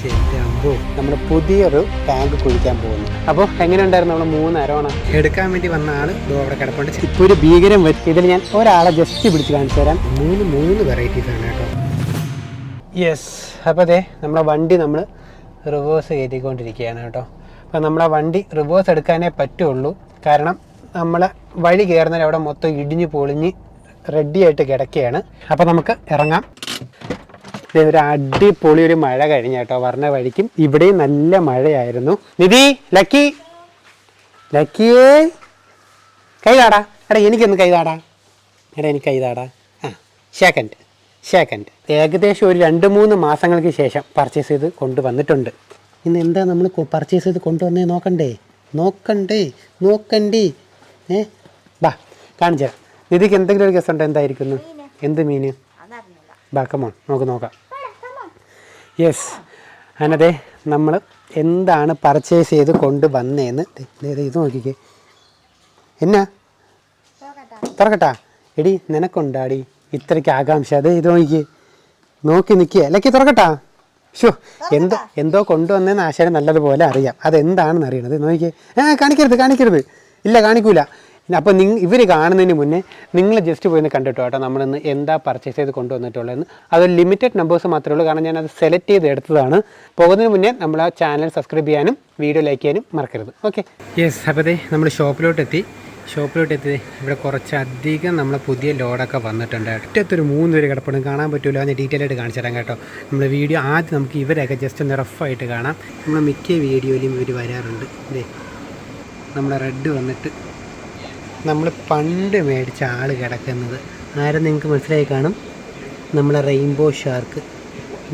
ശരിയാകുമ്പോൾ നമ്മൾ പുതിയൊരു ടാങ്ക് കുഴിക്കാൻ പോകുന്നു. അപ്പോൾ എങ്ങനെയുണ്ടായിരുന്നു നമ്മൾ മൂന്ന് അരവണ എടുക്കാൻ വേണ്ടി വന്ന ആൾ ഇതോ അവിടെ കിടപ്പുണ്ട്. ഇപ്പോൾ ഒരു ഭീകരം വെച്ച് ഇതിൽ ഞാൻ ഒരാളെ ജസ്റ്റ് പിടിച്ച് കാണിച്ചു തരാം. മൂന്ന് മൂന്ന് വെറൈറ്റീസ് ആണ് കേട്ടോ. യെസ് അപ്പോൾ അതെ നമ്മളെ വണ്ടി നമ്മൾ റിവേഴ്സ് കയറ്റിക്കൊണ്ടിരിക്കുകയാണ് കേട്ടോ. അപ്പോൾ നമ്മളെ വണ്ടി റിവേഴ്സ് എടുക്കാനേ പറ്റുള്ളൂ. കാരണം നമ്മളെ വഴി കയറുന്നവരവിടെ അവിടെ മൊത്തം ഇടിഞ്ഞ് പൊളിഞ്ഞ് റെഡിയായിട്ട് കിടക്കുകയാണ്. അപ്പോൾ നമുക്ക് ഇറങ്ങാം. ഒരു അടിപൊളി ഒരു മഴ കഴിഞ്ഞ കേട്ടോ. പറഞ്ഞ വഴിക്കും. ഇവിടെയും നല്ല മഴയായിരുന്നു. നിധി ലക്കി. ലക്കിയേ. കൈതാടാ എടാ എനിക്കൊന്ന് കൈതാടാ എടാ എനിക്ക് കൈതാടാ ആ സെക്കൻഡ് സെക്കൻഡ് ഏകദേശം ഒരു രണ്ട് മൂന്ന് മാസങ്ങൾക്ക് ശേഷം പർച്ചേസ് ചെയ്ത് കൊണ്ടുവന്നിട്ടുണ്ട്. ഇന്ന് എന്താ നമ്മൾ പർച്ചേസ് ചെയ്ത് കൊണ്ടുവന്നേ? നോക്കണ്ടേ? നോക്കണ്ടേ? നോക്കണ്ടേ. ഏ? ബാ കാണിച്ചാ നിധിക്ക് എന്തെങ്കിലും ഒരു ഗസ് ഉണ്ടോ? എന്തായിരിക്കുന്നു? എന്ത് മീന്? ബാ കമോൺ നമുക്ക് നോക്കാം. യെസ് അനതെ നമ്മൾ എന്താണ് പർച്ചേസ് ചെയ്ത് കൊണ്ട് വന്നേന്ന്? ഇത് നോക്കിക്കേ. എന്നാ? തുറക്കട്ടാ. എടി നിനക്കുണ്ടാടി ഇത്രയ്ക്ക് ആകാംക്ഷ. അതെ ഇത് നോക്കിക്കേ. നോക്കി നിൽക്കുക അല്ലെങ്കിൽ തുറക്കട്ടാ. ഷോ എന്തോ എന്തോ കൊണ്ടുവന്നതെന്ന് ആശയം നല്ലതുപോലെ അറിയാം. അതെന്താണെന്ന് അറിയണത് നോക്കിക്കേ. ഏ കാണിക്കരുത് കാണിക്കരുത്. ഇല്ല കാണിക്കൂല. അപ്പോൾ നിങ്ങൾ ഇവർ കാണുന്നതിന് മുന്നേ നിങ്ങൾ ജസ്റ്റ് പോയി കണ്ടിട്ടോ കേട്ടോ നമ്മളിന്ന് എന്താ പർച്ചേസ് ചെയ്ത് കൊണ്ടുവന്നിട്ടുള്ളതെന്ന്. അത് ലിമിറ്റഡ് നമ്പേഴ്സ് മാത്രമേ ഉള്ളൂ കാരണം ഞാനത് സെലക്ട് ചെയ്ത് എടുത്തതാണ്. പോകുന്നതിന് മുന്നേ നമ്മൾ ആ ചാനൽ സബ്സ്ക്രൈബ് ചെയ്യാനും വീഡിയോ ലൈക്ക് ചെയ്യാനും മറക്കരുത്. ഓക്കെ യെസ് അപ്പോൾ ദേ നമ്മൾ ഷോപ്പിലോട്ട് എത്തി ഷോപ്പിലോട്ട് എത്തി ഇവിടെ കുറച്ചധികം നമ്മൾ പുതിയ ലോഡൊക്കെ വന്നിട്ടുണ്ട്. ഒറ്റത്തൊരു മൂന്ന് പേര് കിടപ്പുണ്ട് കാണാൻ പറ്റില്ല ഞാൻ ഡീറ്റെയിൽ ആയിട്ട് കാണിച്ചു തരാം കേട്ടോ. നമ്മൾ വീഡിയോ ആദ്യം നമുക്ക് ഇവരൊക്കെ ജസ്റ്റ് ഒന്ന് റഫായിട്ട് കാണാം. നമ്മൾ മിക്ക വീഡിയോയിലും ഇവർ വരാറുണ്ട്. ഇതേ നമ്മുടെ റെഡ് വന്നിട്ട് നമ്മൾ പണ്ട് മേടിച്ച ആൾ കിടക്കുന്നത്. ആരും നിങ്ങൾക്ക് മനസ്സിലായി കാണും? നമ്മളെ റെയിൻബോ ഷാർക്ക്.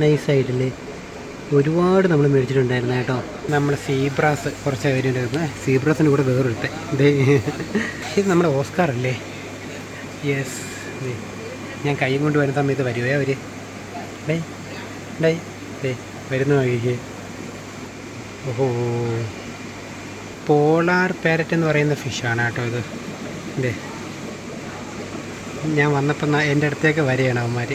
നൈസായിട്ടിൽ ഒരുപാട് നമ്മൾ മേടിച്ചിട്ടുണ്ടായിരുന്നു കേട്ടോ. നമ്മുടെ സീബ്രാസ് കുറച്ച് പേരുണ്ടായിരുന്നു സീബ്രാസിന്റെ കൂടെ വേറൊരുത്തെ ഇത് ഇത് നമ്മുടെ ഓസ്കാർ അല്ലേ? യെസ് ഞാൻ കൈ കൊണ്ട് വരുന്ന സമയത്ത് വരുവേ അവർ ഡേ ഡേ ഡേ വരുന്ന വഴിക്ക്. ഓഹോ. പോളാർ പാരറ്റ് എന്ന് പറയുന്ന ഫിഷാണ് കേട്ടോ ഇത്. ഇതേ ഞാൻ വന്നപ്പോൾ എന്റെ അടുത്തേക്ക് വരികയാണ് അവന്മാർ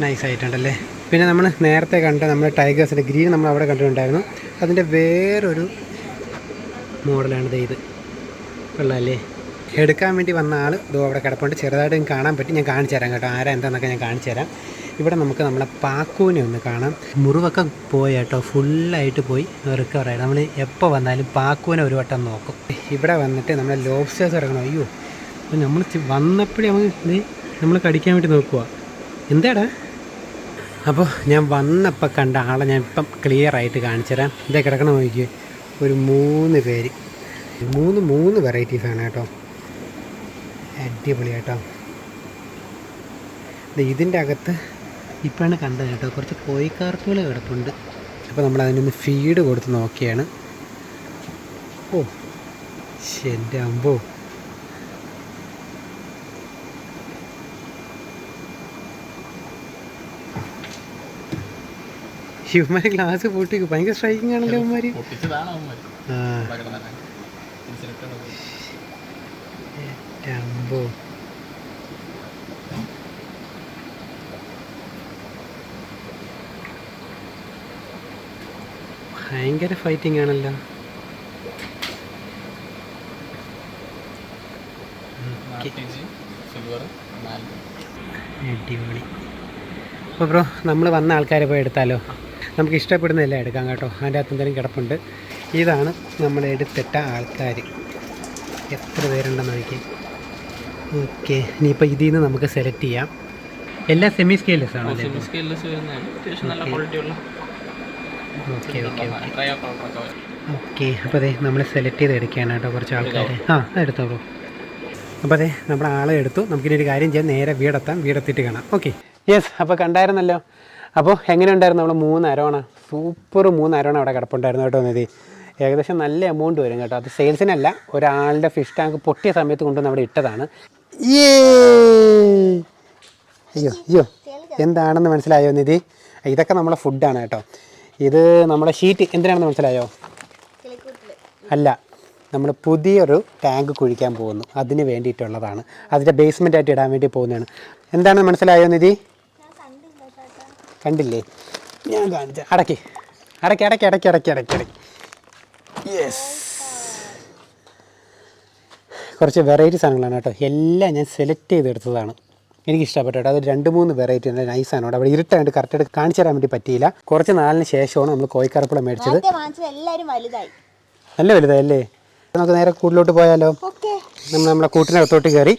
നൈസായിട്ടുണ്ടല്ലേ? പിന്നെ നമ്മൾ നേരത്തെ കണ്ട നമ്മൾ ടൈഗേഴ്സിന്റെ ഗ്രീൻ നമ്മൾ അവിടെ കണ്ടിട്ടുണ്ടായിരുന്നു. അതിന്റെ വേറൊരു മോഡലാണ് ദേ ഇത്. കൊള്ളാമല്ലേ എടുക്കാൻ വേണ്ടി വന്ന ആൾ ഇതോ അവിടെ കിടപ്പുണ്ട്. ചെറുതായിട്ട് കാണാൻ പറ്റി. ഞാൻ കാണിച്ചു തരാം കേട്ടോ. ആരാ എന്താണെന്നൊക്കെ ഞാൻ കാണിച്ചു തരാം. ഇവിടെ നമുക്ക് നമ്മളെ പാക്കൂനെ ഒന്ന് കാണാം. മുറിവൊക്കെ പോയി കേട്ടോ. ഫുള്ളായിട്ട് പോയി. റിക്കവറായി. നമ്മൾ എപ്പോൾ വന്നാലും പാക്കൂനെ ഒരു വട്ടം നോക്കും. ഇവിടെ വന്നിട്ട് നമ്മളെ ലോബ്സ്റ്റേഴ്സ് ഇറങ്ങണം. അയ്യോ അപ്പോൾ നമ്മൾ വന്നപ്പോഴേ നമുക്ക് നമ്മൾ കടിക്കാൻ വേണ്ടി നോക്കുക എന്താടാ? അപ്പോൾ ഞാൻ വന്നപ്പോൾ കണ്ട ആളെ ഞാൻ ഇപ്പം ക്ലിയർ ആയിട്ട് കാണിച്ചു തരാം. ഇതേ കിടക്കണം നോക്കി ഒരു മൂന്ന് പേര്. മൂന്ന് മൂന്ന് വെറൈറ്റീസാണ് കേട്ടോ. അടിപൊളി കേട്ടോ. ഇതിന്റെ അകത്ത് ഇപ്പോഴാണ് കണ്ടത് കേട്ടോ. കുറച്ച് കോഴിക്കാർപ്പുകൾ കിടപ്പുണ്ട്. അപ്പോൾ നമ്മൾ അതിനൊന്ന് ഫീഡ് കൊടുത്ത് നോക്കിയാണ്. ഓ ശരി അമ്പോ. ഇവന്മാർ ഗ്ലാസ് പൊട്ടി ഭയങ്കര സ്ട്രൈക്കിംഗ് ആണല്ലോ അവന്മാര്. ആ. ഏറ്റവും അമ്പോ. ഭയങ്കര ഫൈറ്റിംഗ് ആണല്ലോ. അടിപൊളി. അപ്പോൾ ബ്രോ നമ്മൾ വന്ന ആൾക്കാരെ പോയി എടുത്താലോ? നമുക്ക് ഇഷ്ടപ്പെടുന്നതല്ലേ എടുക്കാം കേട്ടോ. അതിന്റെ അകത്ത് എന്തെങ്കിലും കിടപ്പുണ്ട്. ഇതാണ് നമ്മൾ എടുത്തിട്ട ആൾക്കാർ എത്ര പേരുണ്ടെന്ന് നോക്കി ഓക്കെ ഇനിയിപ്പോൾ ഇതിൽ നിന്ന് നമുക്ക് സെലക്ട് ചെയ്യാം. എല്ലാ സെമി സ്കെയിലെസ് ആണല്ലേ സെമി സ്കെയിലെസ് വരുന്നതാണ്. അത്യാവശ്യം നല്ല ക്വാളിറ്റി ഉള്ള ഓക്കെ ഓക്കെ ഓക്കെ. അപ്പോൾ അതെ നമ്മൾ സെലക്ട് ചെയ്ത് എടുക്കുകയാണ് കേട്ടോ കുറച്ച് ആൾക്കാരെ. ആ എടുത്തോളൂ. അപ്പോൾ അതെ നമ്മുടെ ആളെ എടുത്തു. നമുക്കിനി ഒരു കാര്യം ചെയ്യാം. നേരെ വീടെത്താം. വീടെത്തിയിട്ട് കാണാം. ഓക്കെ. യെസ് അപ്പോൾ കണ്ടായിരുന്നല്ലോ. അപ്പോൾ എങ്ങനെ ഉണ്ടായിരുന്നു നമ്മൾ മൂന്ന് അരോണ സൂപ്പർ മൂന്ന് അരോണ അവിടെ കിടപ്പുണ്ടായിരുന്നു കേട്ടോ നിധി. ഏകദേശം നല്ല എമൗണ്ട് വരും കേട്ടോ. അത് സെയിൽസിനല്ല ഒരാളുടെ ഫിഷ് ടാങ്ക് പൊട്ടിയ സമയത്ത് കൊണ്ടുവന്ന് അവിടെ ഇട്ടതാണ്. യേ അയ്യോ അയ്യോ. എന്താണെന്ന് മനസ്സിലായോ നിധി? ഇതൊക്കെ നമ്മളെ ഫുഡാണ് കേട്ടോ. ഇത് നമ്മുടെ ഷീറ്റ് എന്തിനാണെന്ന് മനസ്സിലായോ? അല്ല നമ്മൾ പുതിയൊരു ടാങ്ക് കുഴിക്കാൻ പോകുന്നു. അതിന് വേണ്ടിയിട്ടുള്ളതാണ്. അതിന്റെ ബേസ്മെന്റ് ആയിട്ട് ഇടാൻ വേണ്ടി പോകുന്നതാണ്. എന്താണെന്ന് മനസ്സിലായോ നിധി? കണ്ടില്ലേ? ഞാൻ കാണിച്ച അടക്കി. അടക്കി അടക്കി അടക്കി അടക്കി അടക്കി അടക്കി. യെസ് കുറച്ച് വെറൈറ്റി സാധനങ്ങളാണ് കേട്ടോ. എല്ലാം ഞാൻ സെലക്ട് ചെയ്തെടുത്തതാണ്. എനിക്ക് ഇഷ്ടപ്പെട്ടു കേട്ടോ. അത് രണ്ട് മൂന്ന് വെറൈറ്റി നല്ല നൈസാണ് അവിടെ ഇരുട്ടായിട്ട് കറക്റ്റായിട്ട് കാണിച്ചു തരാൻ വേണ്ടി പറ്റിയില്ല. കുറച്ച് നാളിന് ശേഷമാണ് നമ്മൾ കോയിക്കറപ്പുള മേടിച്ചത്. നല്ല വലുതായല്ലേ? നമുക്ക് നേരെ കൂട്ടിലോട്ട് പോയാലോ? നമ്മൾ നമ്മുടെ കൂട്ടിനകത്തോട്ട് കയറി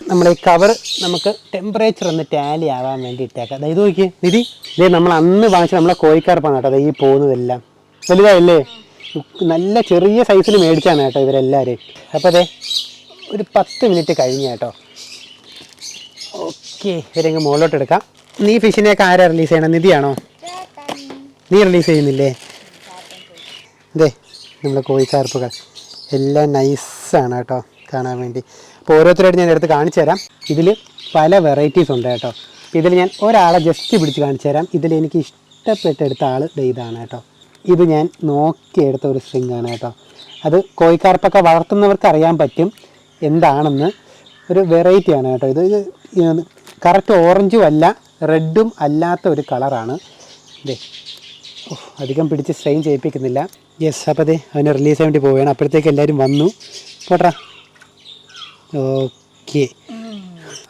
നമ്മൾ ഈ കവർ നമുക്ക് ടെമ്പറേച്ചർ ഒന്ന് ടാലി ആവാൻ വേണ്ടി ഇട്ടേക്കാം അതായത് നോക്കി നിധി. ഇതേ നമ്മൾ അന്ന് വാങ്ങിച്ച നമ്മളെ കോഴിക്കാർപ്പാണ് കേട്ടോ. അതായത് ഈ പോകുന്നതെല്ലാം. വലുതായല്ലേ? നല്ല ചെറിയ സൈസിൽ മേടിച്ചാണ് കേട്ടോ ഇവരെല്ലാവരും അപ്പോൾ അതെ ഒരു പത്ത് മിനിറ്റ് കഴിഞ്ഞ കേട്ടോ. ഓക്കെ മുകളിലോട്ട് എടുക്കാം. നീ ഫിഷിനെയൊക്കെ ആരാ റിലീസ് ചെയ്യണം? നിധിയാണോ? നീ റിലീസ് ചെയ്യുന്നില്ലേ? ഇതേ നമ്മുടെ കോഴിക്കാർപ്പുകൾ എല്ലാം നൈസാണ് കേട്ടോ കാണാൻ വേണ്ടി. അപ്പോൾ ഓരോരുത്തരായിട്ട് ഞാൻ എടുത്ത് കാണിച്ചു തരാം. ഇതിൽ പല വെറൈറ്റീസ് ഉണ്ട് കേട്ടോ. ഇതിൽ ഞാൻ ഒരാളെ ജസ്റ്റ് പിടിച്ച് കാണിച്ചു തരാം. ഇതിൽ എനിക്ക് ഇഷ്ടപ്പെട്ടെടുത്ത ആൾ ഇതാണ് കേട്ടോ. ഇത് ഞാൻ നോക്കിയെടുത്ത ഒരു സ്ട്രിങ്ങാണ് കേട്ടോ. അത് കോഴിക്കാർപ്പൊക്കെ വളർത്തുന്നവർക്ക് അറിയാൻ പറ്റും എന്താണെന്ന്. ഒരു വെറൈറ്റിയാണ് കേട്ടോ. ഇത് കറക്റ്റ് ഓറഞ്ചും അല്ല റെഡും അല്ലാത്ത ഒരു കളറാണ്. ഇതേ ഓ, അധികം പിടിച്ച് സ്ട്രെയിൻ ചെയ്യിപ്പിക്കുന്നില്ല. യെസ് അപ്പോൾ അതെ അവനെ റിലീസ് ചെയ്യാൻ വേണ്ടി പോവുകയാണ്. അപ്പോഴത്തേക്ക് എല്ലാവരും വന്നു. പോട്ടാ ഓക്കെ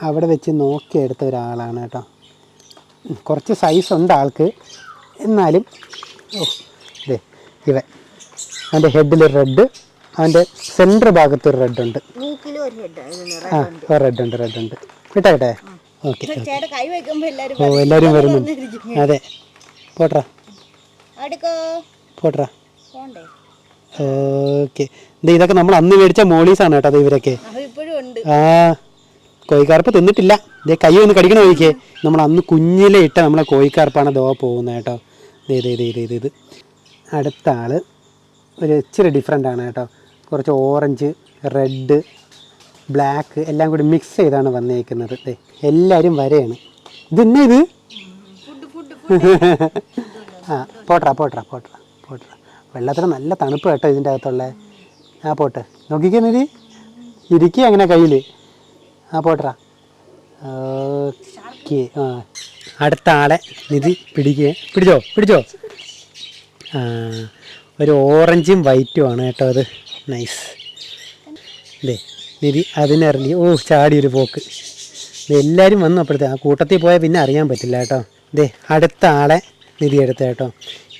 അവിടെ വെച്ച് നോക്കിയെടുത്ത ഒരാളാണ് കേട്ടോ. കുറച്ച് സൈസ് ഉണ്ട് ആൾക്ക്. എന്നാലും ഓ ഇതേ ഇവൻ അവന്റെ ഹെഡിൽ റെഡ് അവന്റെ സെന്റർ ഭാഗത്ത് ഒരു റെഡ് ഉണ്ട്. ആ റെഡ് ഉണ്ട് റെഡ് ഉണ്ട്. വിട്ടേക്കട്ടെ ഓക്കെ ഓ എല്ലാവരും വരുന്നുണ്ട് അതെ. പോട്രാ. പോട്രാ. ഓക്കെ. ഇതൊക്കെ നമ്മൾ അന്ന് മേടിച്ച മോളീസാണ് കേട്ടോ അത് ഇവരൊക്കെ ആ കോഴിക്കാർപ്പ് തിന്നിട്ടില്ല. ഇതേ കൈ ഒന്ന് കടിക്കണ നോക്കിയേ നമ്മൾ അന്ന് കുഞ്ഞിലെ ഇട്ട നമ്മളെ കോഴിക്കാർപ്പാണ് ദോ പോകുന്നത് കേട്ടോ. ഇത്. അടുത്ത ആൾ ഒരു ഇച്ചിരി ഡിഫറെന്റ് ആണ് കേട്ടോ. കുറച്ച് ഓറഞ്ച് റെഡ് ബ്ലാക്ക് എല്ലാം കൂടി മിക്സ് ചെയ്താണ് വന്നേക്കുന്നത് എല്ലാവരും വരെയാണ്. ഇതെന്നെ ഇത്? ആ പോട്രാ പോട്രാ പോട്രാ പോട്രാ. വെള്ളത്തിന് നല്ല തണുപ്പ് കേട്ടോ ഇതിന്റെ അകത്തുള്ള. ആ പോട്ടെ. നോക്കിക്കേ നിധി ഇരിക്കുക അങ്ങനെ കയ്യിൽ ആ പോട്രാ. ഓക്കെ ആ. അടുത്ത ആളെ നിധി പിടിക്കുക പിടിച്ചോ പിടിച്ചോ? ആ ഒരു ഓറഞ്ചും വൈറ്റും ആണ് കേട്ടോ അത്. നൈസ്. ദേ നിധി അതിനിറങ്ങി. ഓ ചാടി ഒരു പോക്ക് എല്ലാവരും വന്നു അപ്പോഴത്തെ ആ കൂട്ടത്തിൽ പോയാൽ പിന്നെ അറിയാൻ പറ്റില്ല കേട്ടോ. ദേ അടുത്ത ആളെ നിധി എടുത്ത കേട്ടോ.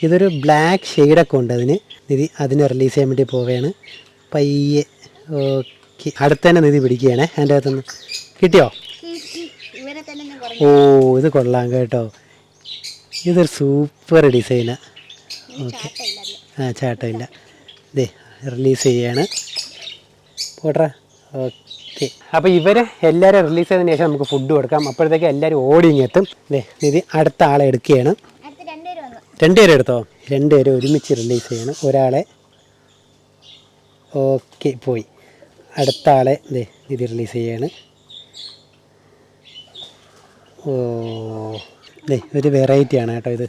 ഇതൊരു ബ്ലാക്ക് ഷെയ്ഡൊക്കെ ഉണ്ട് അതിന്. നിധി അതിനെ റിലീസ് ചെയ്യാൻ വേണ്ടി പോവുകയാണ്. പയ്യെ. ഓക്കെ. അടുത്ത തന്നെ നിധി പിടിക്കുകയാണേ. എന്റെ അകത്തുനിന്ന്. കിട്ടിയോ? ഓ ഇത് കൊള്ളാം കേട്ടോ. ഇതൊരു സൂപ്പർ ഡിസൈനാണ് ഓക്കെ. ആ ചാട്ടമില്ല. ദേ റിലീസ് ചെയ്യാണ് പോട്ടെ ഓക്കെ. അപ്പോൾ ഇവരെ എല്ലാവരും റിലീസ് ചെയ്തതിന് ശേഷം നമുക്ക് ഫുഡ് കൊടുക്കാം. അപ്പോഴത്തേക്ക് എല്ലാവരും ഓടി ഇങ്ങ് എത്തും. അല്ലേ നിധി അടുത്ത ആളെ എടുക്കുകയാണ്. രണ്ടുപേരും എടുത്തോ? രണ്ടുപേരും ഒരുമിച്ച് റിലീസ് ചെയ്യണം. ഒരാളെ ഓക്കെ പോയി. അടുത്ത ആളെ ദേ നിധി റിലീസ് ചെയ്യാണ്. ഓ ദേ ഒരു വെറൈറ്റിയാണ് കേട്ടോ ഇത്.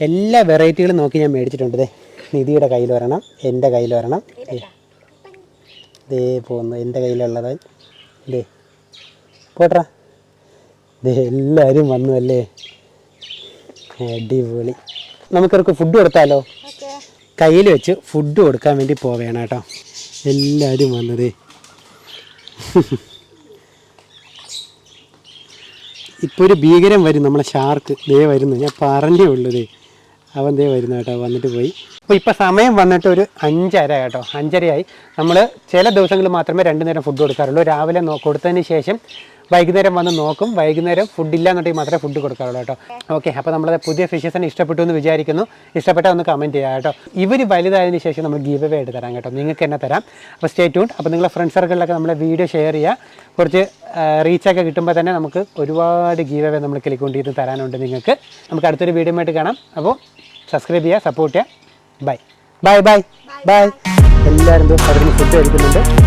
എല്ലാ വെറൈറ്റികളും നോക്കി ഞാൻ മേടിച്ചിട്ടുണ്ട്. ദേ നിധിയുടെ കയ്യിൽ വരണം എന്റെ കയ്യിൽ വരണം ദേ. പോകുന്നു എന്റെ കയ്യിലുള്ളത്. ദേ. പോട്ടാ ദേ എല്ലാവരും വന്നു അല്ലേ അടിപൊളി. നമുക്കിവർക്ക് ഫുഡ് കൊടുത്താലോ? കയ്യിൽ വെച്ച് ഫുഡ് കൊടുക്കാൻ വേണ്ടി പോവുകയാണ് കേട്ടോ. എല്ലാവരും വന്നത് ഇപ്പോൾ ഒരു ഭീകരം വരും നമ്മളെ ഷാർക്ക് ദേ വരുന്നു. ഞാൻ പറഞ്ഞേ ഉള്ളൂ അവൻ ദേ വരുന്നു കേട്ടോ വന്നിട്ട് പോയി. അപ്പോൾ ഇപ്പോൾ സമയം വന്നിട്ട് ഒരു അഞ്ചര കേട്ടോ അഞ്ചരയായി. നമ്മൾ ചില ദിവസങ്ങളിൽ മാത്രമേ രണ്ട് നേരം ഫുഡ് കൊടുക്കാറുള്ളൂ. രാവിലെ കൊടുത്തതിന് ശേഷം വൈകുന്നേരം വന്ന് നോക്കും. വൈകുന്നേരം ഫുഡ് ഇല്ല എന്നുണ്ടെങ്കിൽ മാത്രമേ ഫുഡ് കൊടുക്കാറുള്ളൂ കേട്ടോ. ഓക്കെ അപ്പോൾ നമ്മളത് പുതിയ ഫിഷസിനെ ഇഷ്ടപ്പെട്ടു എന്ന് വിചാരിക്കുന്നു. ഇഷ്ടപ്പെട്ടാൽ ഒന്ന് കമന്റ് ചെയ്യാം കേട്ടോ. ഇവർ വലുതായതിനു ശേഷം നമ്മൾ ഗീവ് അവേ ആയിട്ട് തരാം കേട്ടോ. നിങ്ങൾക്ക് തന്നെ തരാം. അപ്പോൾ സ്റ്റേ ട്യൂൺ അപ്പോൾ നിങ്ങളെ ഫ്രണ്ട് സർക്കിളിലൊക്കെ നമ്മളെ വീഡിയോ ഷെയർ ചെയ്യുക കുറച്ച് റീച്ചൊക്കെ കിട്ടുമ്പോൾ തന്നെ നമുക്ക് ഒരുപാട് ഗീവ് അവേ നമ്മൾ കിളിക്കൊണ്ടിരുന്ന് തരാനുണ്ട് നിങ്ങൾക്ക്. നമുക്ക് അടുത്തൊരു വീഡിയോ ആയിട്ട് കാണാം. അപ്പോൾ സബ്സ്ക്രൈബ് ചെയ്യുക സപ്പോർട്ട് ചെയ്യുക. ബൈ ബൈ ബൈ ബൈ എല്ലാവരും ഫുഡ് കഴിക്കുന്നുണ്ട്.